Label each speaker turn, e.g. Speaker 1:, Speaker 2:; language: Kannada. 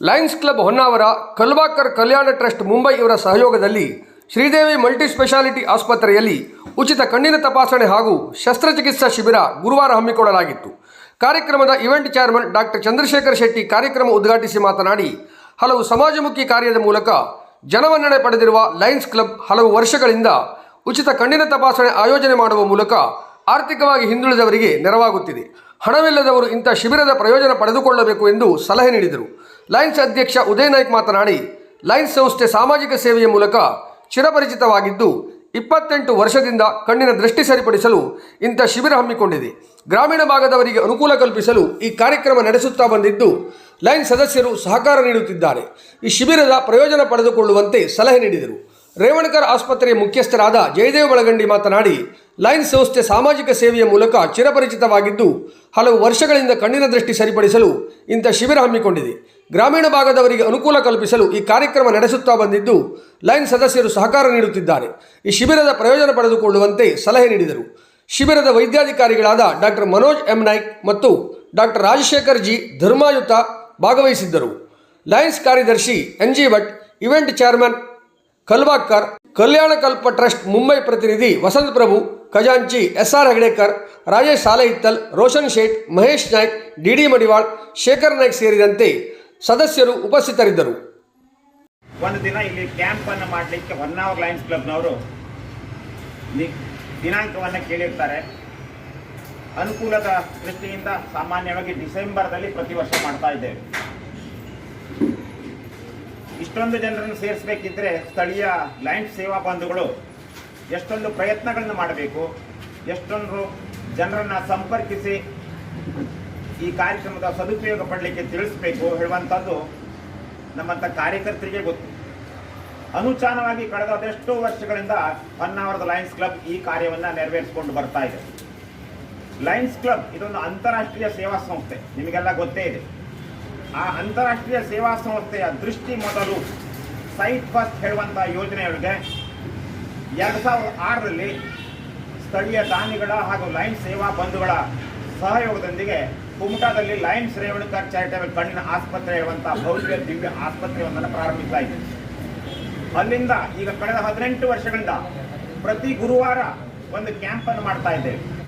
Speaker 1: Lions club Honnavar, Kalwakar Kalyana trust Mumbai ಇವರ ಸಹಯೋಗದಲ್ಲಿ ಶ್ರೀದೇವಿ ಮಲ್ಟಿ ಸ್ಪೆಷಾಲಿಟಿ ಆಸ್ಪತ್ರೆಯಲ್ಲಿ ಉಚಿತ ಕಣ್ಣಿನ ತಪಾಸಣೆ ಹಾಗೂ ಶಸ್ತ್ರಚಿಕಿತ್ಸಾ ಶಿಬಿರ ಗುರುವಾರ ಹಮ್ಮಿಕೊಳ್ಳಲಾಗಿತ್ತು. ಕಾರ್ಯಕ್ರಮದ event chairman doctor Chandrashekar Shetty ಕಾರ್ಯಕ್ರಮ ಉದ್ಘಾಟಿಸಿ ಮಾತನಾಡಿ, ಹಲವು ಸಮಾಜಮುಖಿ ಕಾರ್ಯದ ಮೂಲಕ ಜನಮನ್ನಣೆ ಪಡೆದಿರುವ ಲಯನ್ಸ್ ಕ್ಲಬ್ ಹಲವು ವರ್ಷಗಳಿಂದ ಉಚಿತ ಕಣ್ಣಿನ ತಪಾಸಣೆ ಆಯೋಜನೆ ಮಾಡುವ ಮೂಲಕ ಆರ್ಥಿಕವಾಗಿ ಹಿಂದುಳಿದವರಿಗೆ ನೆರವಾಗುತ್ತಿದೆ. ಹಣವಿಲ್ಲದವರು ಇಂಥ ಶಿಬಿರದ ಪ್ರಯೋಜನ ಪಡೆದುಕೊಳ್ಳಬೇಕು ಎಂದು ಸಲಹೆ ನೀಡಿದರು. ಲಯನ್ಸ್ ಅಧ್ಯಕ್ಷ ಉದಯ ನಾಯ್ಕ್ ಮಾತನಾಡಿ ಲಯನ್ಸ್ ಸಂಸ್ಥೆ ಸಾಮಾಜಿಕ ಸೇವೆಯ ಮೂಲಕ ಚಿರಪರಿಚಿತವಾಗಿದ್ದು, ಇಪ್ಪತ್ತೆಂಟು ವರ್ಷದಿಂದ ಕಣ್ಣಿನ ದೃಷ್ಟಿ ಸರಿಪಡಿಸಲು ಇಂಥ ಶಿಬಿರ ಹಮ್ಮಿಕೊಂಡಿದೆ. ಗ್ರಾಮೀಣ ಭಾಗದವರಿಗೆ ಅನುಕೂಲ ಕಲ್ಪಿಸಲು ಈ ಕಾರ್ಯಕ್ರಮ ನಡೆಸುತ್ತಾ ಬಂದಿದ್ದು, ಲೈನ್ಸ್ ಸದಸ್ಯರು ಸಹಕಾರ ನೀಡುತ್ತಿದ್ದಾರೆ. ಈ ಶಿಬಿರದ ಪ್ರಯೋಜನ ಪಡೆದುಕೊಳ್ಳುವಂತೆ ಸಲಹೆ ನೀಡಿದರು. ರೇವಣಕರ್ ಆಸ್ಪತ್ರೆಯ ಮುಖ್ಯಸ್ಥರಾದ ಜಯದೇವ ಬಳಗಂಡಿ ಮಾತನಾಡಿ, ಲೈನ್ಸ್ ಸಂಸ್ಥೆ ಸಾಮಾಜಿಕ ಸೇವೆಯ ಮೂಲಕ ಚಿರಪರಿಚಿತವಾಗಿದ್ದು, ಹಲವು ವರ್ಷಗಳಿಂದ ಕಣ್ಣಿನ ದೃಷ್ಟಿ ಸರಿಪಡಿಸಲು ಇಂಥ ಶಿಬಿರ ಹಮ್ಮಿಕೊಂಡಿದೆ. ಗ್ರಾಮೀಣ ಭಾಗದವರಿಗೆ ಅನುಕೂಲ ಕಲ್ಪಿಸಲು ಈ ಕಾರ್ಯಕ್ರಮ ನಡೆಸುತ್ತಾ ಬಂದಿದ್ದು, ಲೈನ್ ಸದಸ್ಯರು ಸಹಕಾರ ನೀಡುತ್ತಿದ್ದಾರೆ. ಈ ಶಿಬಿರದ ಪ್ರಯೋಜನ ಪಡೆದುಕೊಳ್ಳುವಂತೆ ಸಲಹೆ ನೀಡಿದರು. ಶಿಬಿರದ ವೈದ್ಯಾಧಿಕಾರಿಗಳಾದ ಡಾಕ್ಟರ್ ಮನೋಜ್ ಎಂ ನಾಯ್ಕ್ ಮತ್ತು ಡಾಕ್ಟರ್ ರಾಜಶೇಖರ್ ಜಿ ಧರ್ಮಾಯುತ ಭಾಗವಹಿಸಿದ್ದರು. ಲಯನ್ಸ್ ಕಾರ್ಯದರ್ಶಿ N G Bhat, event chairman Kalwakar Kalyana Kalpa trust Mumbai ಪ್ರತಿನಿಧಿ ವಸಂತ್ ಪ್ರಭು, ಖಜಾಂಚಿ S R Hegdekar, Rajesh Salahittal, Roshan Shet, Mahesh Naik, D D Madiwal, Shekhar Naik ಸೇರಿದಂತೆ ಸದಸ್ಯರು ಉಪಸ್ಥಿತರಿದ್ದರು.
Speaker 2: ಒಂದು ದಿನ ಇಲ್ಲಿ ಕ್ಯಾಂಪ್ ಅನ್ನು ಮಾಡಲಿಕ್ಕೆ ಹೊನ್ನಾವರ್ ಲಯನ್ಸ್ ಕ್ಲಬ್ನವರು ದಿನಾಂಕವನ್ನು ಕೇಳಿರ್ತಾರೆ. ಅನುಕೂಲದ ದೃಷ್ಟಿಯಿಂದ ಸಾಮಾನ್ಯವಾಗಿ ಡಿಸೆಂಬರ್ದಲ್ಲಿ ಪ್ರತಿ ವರ್ಷ ಮಾಡ್ತಾ ಇದ್ದೇವೆ. ಇಷ್ಟೊಂದು ಜನರನ್ನು ಸೇರಿಸಬೇಕಿದ್ರೆ ಸ್ಥಳೀಯ ಲಯನ್ಸ್ ಸೇವಾ ಬಂಧುಗಳು ಎಷ್ಟೊಂದು ಪ್ರಯತ್ನಗಳನ್ನು ಮಾಡಬೇಕು, ಎಷ್ಟೊಂದು ಜನರನ್ನು ಸಂಪರ್ಕಿಸಿ ಈ ಕಾರ್ಯಕ್ರಮದ ಸದುಪಯೋಗ ಪಡಲಿಕ್ಕೆ ತಿಳಿಸ್ಬೇಕು ಹೇಳುವಂಥದ್ದು ನಮ್ಮಂಥ ಕಾರ್ಯಕರ್ತರಿಗೆ ಗೊತ್ತು. ಅನುಚಾನವಾಗಿ ಕಳೆದ ಅದೆಷ್ಟೋ ವರ್ಷಗಳಿಂದ ಹೊನ್ನಾವರದ ಲಯನ್ಸ್ ಕ್ಲಬ್ ಈ ಕಾರ್ಯವನ್ನು ನೆರವೇರಿಸಿಕೊಂಡು ಬರ್ತಾ ಇದೆ. ಲಯನ್ಸ್ ಕ್ಲಬ್ ಇದೊಂದು ಅಂತಾರಾಷ್ಟ್ರೀಯ ಸೇವಾ ಸಂಸ್ಥೆ, ನಿಮಗೆಲ್ಲ ಗೊತ್ತೇ ಇದೆ. ಆ ಅಂತಾರಾಷ್ಟ್ರೀಯ ಸೇವಾ ಸಂಸ್ಥೆಯ ದೃಷ್ಟಿ ಮೊದಲು ಸೈಟ್ ಫಸ್ಟ್ ಹೇಳುವಂಥ ಯೋಜನೆಯೊಳಗೆ ಎರಡು ಸಾವಿರದ ಆರರಲ್ಲಿ ಸ್ಥಳೀಯ ದಾನಿಗಳ ಹಾಗೂ ಲೈನ್ ಸೇವಾ ಬಂಧುಗಳ ಸಹಯೋಗದೊಂದಿಗೆ ಕುಮಟಾದಲ್ಲಿ ಲಯನ್ಸ್ ರೇವಣಕರ್ ಚಾರಿಟೇಬಲ್ ಕಣ್ಣಿನ ಆಸ್ಪತ್ರೆ ಇರುವಂತಹ ಭವ್ಯ ದಿವ್ಯ ಆಸ್ಪತ್ರೆಯೊಂದನ್ನು ಪ್ರಾರಂಭಿಸಲಾಯಿತು. ಅಲ್ಲಿಂದ ಈಗ ಕಳೆದ ಹದಿನೆಂಟು ವರ್ಷಗಳಿಂದ ಪ್ರತಿ ಗುರುವಾರ ಒಂದು ಕ್ಯಾಂಪನ್ನು ಮಾಡ್ತಾ ಇದ್ದೇವೆ.